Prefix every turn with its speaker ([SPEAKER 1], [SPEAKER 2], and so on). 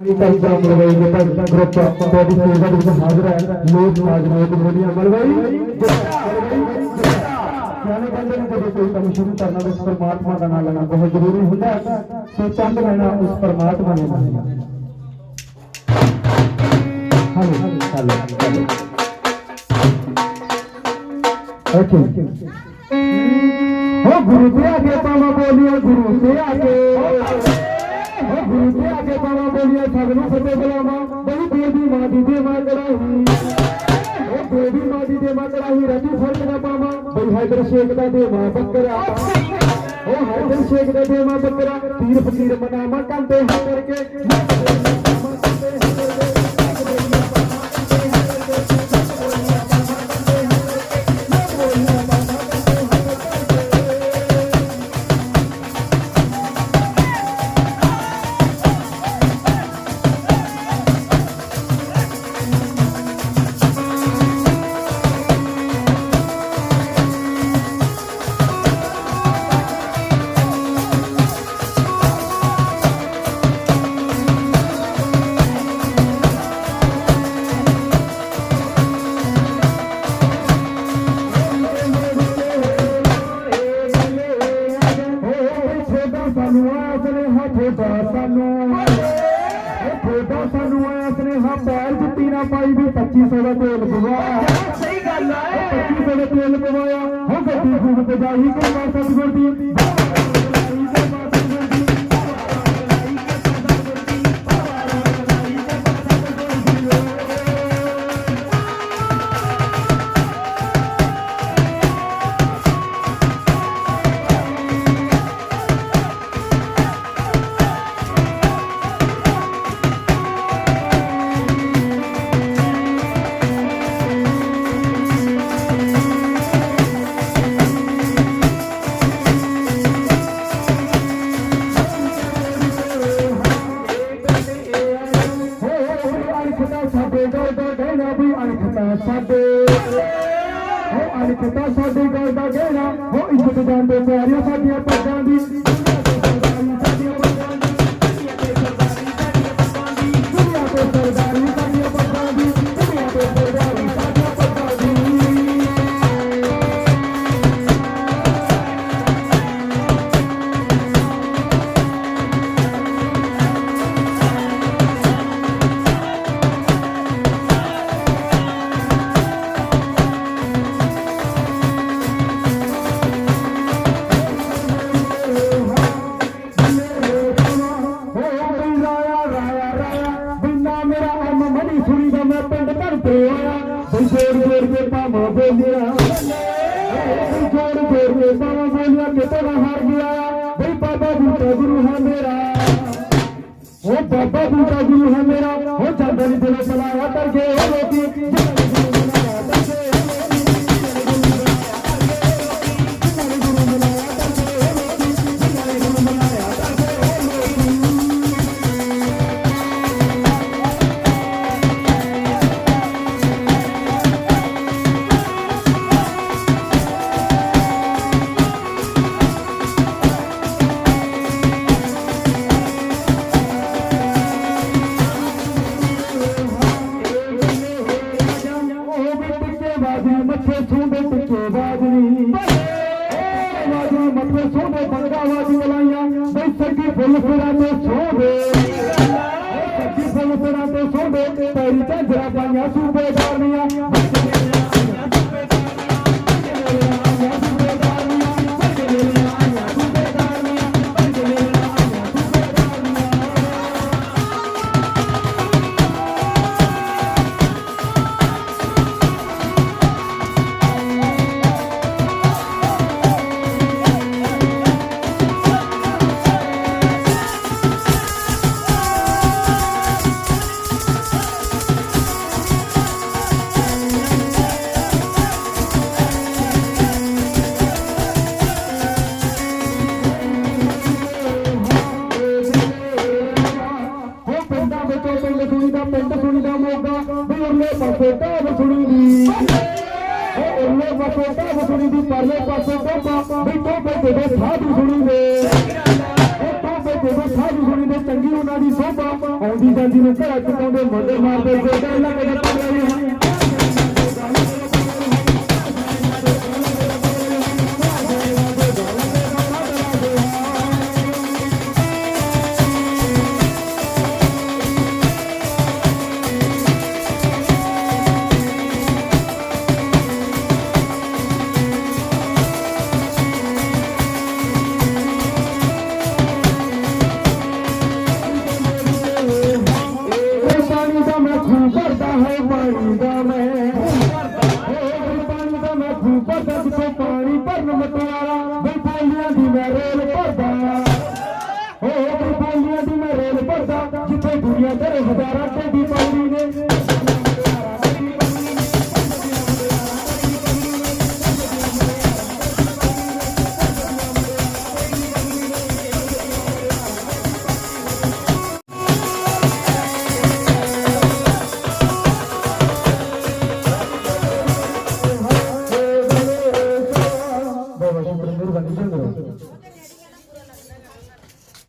[SPEAKER 1] ਤੰਤਰ ਮਲਵਾਈ ਦੇ ਭਗਤ ਗਰੁੱਪ ਤੁਹਾਡੀ ਸੇਵਾ ਦੇ ਵਿੱਚ ਹਾਜ਼ਰ ਹੈ ਲੋਕ ਸਮਾਜ ਲੋਕ ਬੋਲੀਆਂ ਮਲਵਾਈ ਸਿਆਣੇ ਬੰਦੇ ਨੂੰ ਜਦੋਂ ਕੋਈ ਕੰਮ ਸ਼ੁਰੂ ਕਰਨਾ ਤਾਂ ਉਸ ਪਰਮਾਤਮਾ ਦਾ ਨਾਮ ਲੈਣਾ ਬਹੁਤ ਜ਼ਰੂਰੀ ਹੁੰਦਾ ਹੈ ਸੋ ਚੰਦ ਲੈਣਾ ਉਸ ਪਰਮਾਤਮਾ ਨੇ ਮੰਨਿਆ ਹਾਲੋ ਹਾਲੋ ਹਾਲੋ ਓਕੇ ਹੋ ਗੁਰੂ ਤੇ ਆਗੇ ਪਾਵਾ ਬੋਲੀਆਂ ਗੁਰੂ ਤੇ ਆਗੇ ਹੋ ਗੁਰੂ ਤੇ ਆਗੇ ਪਾਵਾ ਬੋਲੀਆਂ, ਸਭ ਨੂੰ ਫਤਿਹ ਬੁਲਾਵਾ। ਬੜੀ ਬੇਦੀ ਮਾਂ ਦੀ ਦੇ ਮਾਂ ਕਰਾਹੀ ਉਹ ਬੇਦੀ ਮਾਂ ਦੀ ਦੇ ਮਾਂ ਕਰਾਹੀ ਰਾਜੀ ਫ਼ਰਕ ਨਾ ਪਾਵਾ। ਬਈ ਹੈਦਰ ਸ਼ੇਖ ਦਾ ਦੇ ਮਾਂ ਬੱਕਰਾ। ਉਹ ਹੈਦਰ ਸ਼ੇਖ ਦਾ ਦੇ ਮਾਂ ਬੱਕਰਾ। ਪੀਰ ਫਕੀਰ ਮਨਾਵਾ ਕੰਦੇ ਹੋ ਕਰਕੇ। ਜੁੱਤੀ ਨਾ ਪਾਈ ਵੀ 2500 ਦਾ ਤੇਲ ਪਵਾਇਆ
[SPEAKER 2] ਸਹੀ ਗੱਲ ਹੈ
[SPEAKER 1] 2500 ਦਾ ਤੇਲ ਪਵਾਇਆ ਹੋ ਗੱਡੀ ਖੂਬ ਤੇ ਜਾਈ ਕਿ ਮਾਰ ਸਤਗੁਰ ਦੀ ਹੋ ਅਣਖ ਸਾਡੀ ਗੱਲ ਦਾ ਕਹਿਣਾ ਹੋ ਇੱਜ਼ਤ ਜਾਂਦੇ ਪਿਆਰਿਓ ਸਾਡੀਆਂ ਪੱਗਾਂ ਦੀ। बाबा बोलिया गुरु है। मेरा वो बाबा जी गुरु है मेरा वो चादर दिल चलाया करके वो रोटी ਫੁੱਲ ਫੁਰਾਂ ਤੇ ਸੋਵੇ ਸੱਗੀ ਫੁੱਲ ਫੁਰਾਂ ਤੇ ਸੋਵੇ ਪੈਰੀ ਝਾਂਜਰਾ ਪਾਈਆਂ ਸੂਬੇਦਾਰਨੀਆਂ ਦਾ ਮੋਗਾ ਪੂਰਲੇ ਪਾਸੇ ਤਾਂ ਵਸੜੀ ਦੀ। ਉਹ ਉਹਨੇ ਪਾਸੇ ਤਾਂ ਵਸੜੀ ਦੀ, ਪਰਲੇ ਪਾਸੇ ਤੋਂ ਬਿੱਟੋ ਬੈਠੇ ਦੇ ਸਾਧੂ ਸੁਣੀ ਦੇ। ਉਹ ਤੋਂ ਬੈਠੇ ਦੇ ਸਾਧੂ ਸੁਣੀ ਦੇ, ਚੰਗੀ ਉਹਨਾਂ ਦੀ ਸੋਭਾ। ਆਉਂਦੀ ਜਾਂਦੀ ਨੂੰ ਘਰ ਚ ਪਾਉਂਦੇ ਮੰਦਰ ਮਾਰਦੇ ਗੋਡਾ ਲੱਗਦਾ ਪੱਲੇ ਮਤਵਾਰਾ ਬਲਪਾਲੀਆਂ ਦੀ ਮੈਂ ਰੇਲ ਭਰਦਾ। ਹੋ ਬਲਪਾਲੀਆਂ ਦੀ ਮੈਂ ਰੇਲ ਭਰਦਾ, ਜਿੱਥੇ ਦੁਨੀਆ ਤੇਰੇ ਹਜ਼ਾਰਾਂ ਢੇਡੀ